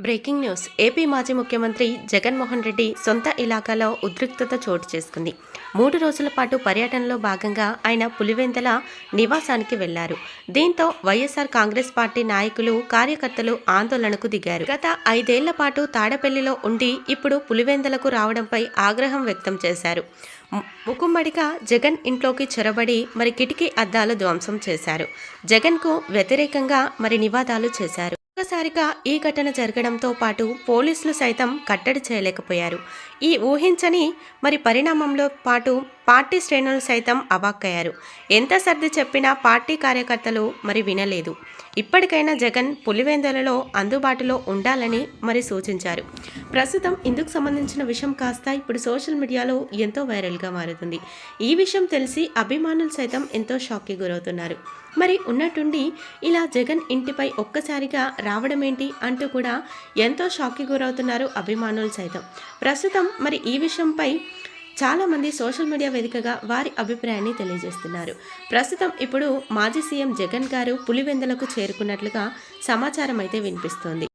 Breaking news. AP మాజీ ముఖ్యమంత్రి జగన్మోహన్ రెడ్డి సొంత ఇలాకాలో ఉద్రిక్తత చోటు చేసుకుంది. మూడు రోజుల పాటు పర్యటనలో భాగంగా ఆయన పులివెందల నివాసానికి వెళ్ళారు. దీంతో వైఎస్ఆర్ కాంగ్రెస్ పార్టీ నాయకులు కార్యకర్తలు ఆందోళనకు దిగారు. గత ఐదేళ్ళ పాటు తాడపల్లిలో ఉండి ఇప్పుడు పులివెందలకు రావడంపై ఆగ్రహం వ్యక్తం చేశారు. ముకుమ్మడిగా జగన్ ఇంట్లోకి చొరబడి మరి కిటికీ అద్దాలు ధ్వంసం చేశారు. జగన్కు వ్యతిరేకంగా మరి నివాదాలు చేశారు. ఒక్కసారిగా ఈ ఘటన జరగడంతో పాటు పోలీసులు సైతం కట్టడి చేయలేకపోయారు. ఈ ఊహించని మరి పరిణామంలో పాటు పార్టీ శ్రేణులు సైతం అవాక్కయ్యారు. ఎంత సర్ది చెప్పినా పార్టీ కార్యకర్తలు మరి వినలేదు. ఇప్పటికైనా జగన్ పులివెందులలో అందుబాటులో ఉండాలని మరి సూచించారు. ప్రస్తుతం ఇందుకు సంబంధించిన విషయం కాస్త ఇప్పుడు సోషల్ మీడియాలో ఎంతో వైరల్గా మారుతుంది. ఈ విషయం తెలిసి అభిమానులు సైతం ఎంతో షాక్కి గురవుతున్నారు. మరి ఉన్నట్టుండి ఇలా జగన్ ఇంటిపై ఒక్కసారిగా రావడం ఏంటి అంటూ కూడా ఎంతో షాక్కి గురవుతున్నారు అభిమానులు సైతం. ప్రస్తుతం మరి ఈ విషయంపై చాలామంది సోషల్ మీడియా వేదికగా వారి అభిప్రాయాన్ని తెలియజేస్తున్నారు. ప్రస్తుతం ఇప్పుడు మాజీ సీఎం జగన్ గారు పులివెందులకు చేరుకున్నట్లుగా సమాచారం అయితే వినిపిస్తోంది.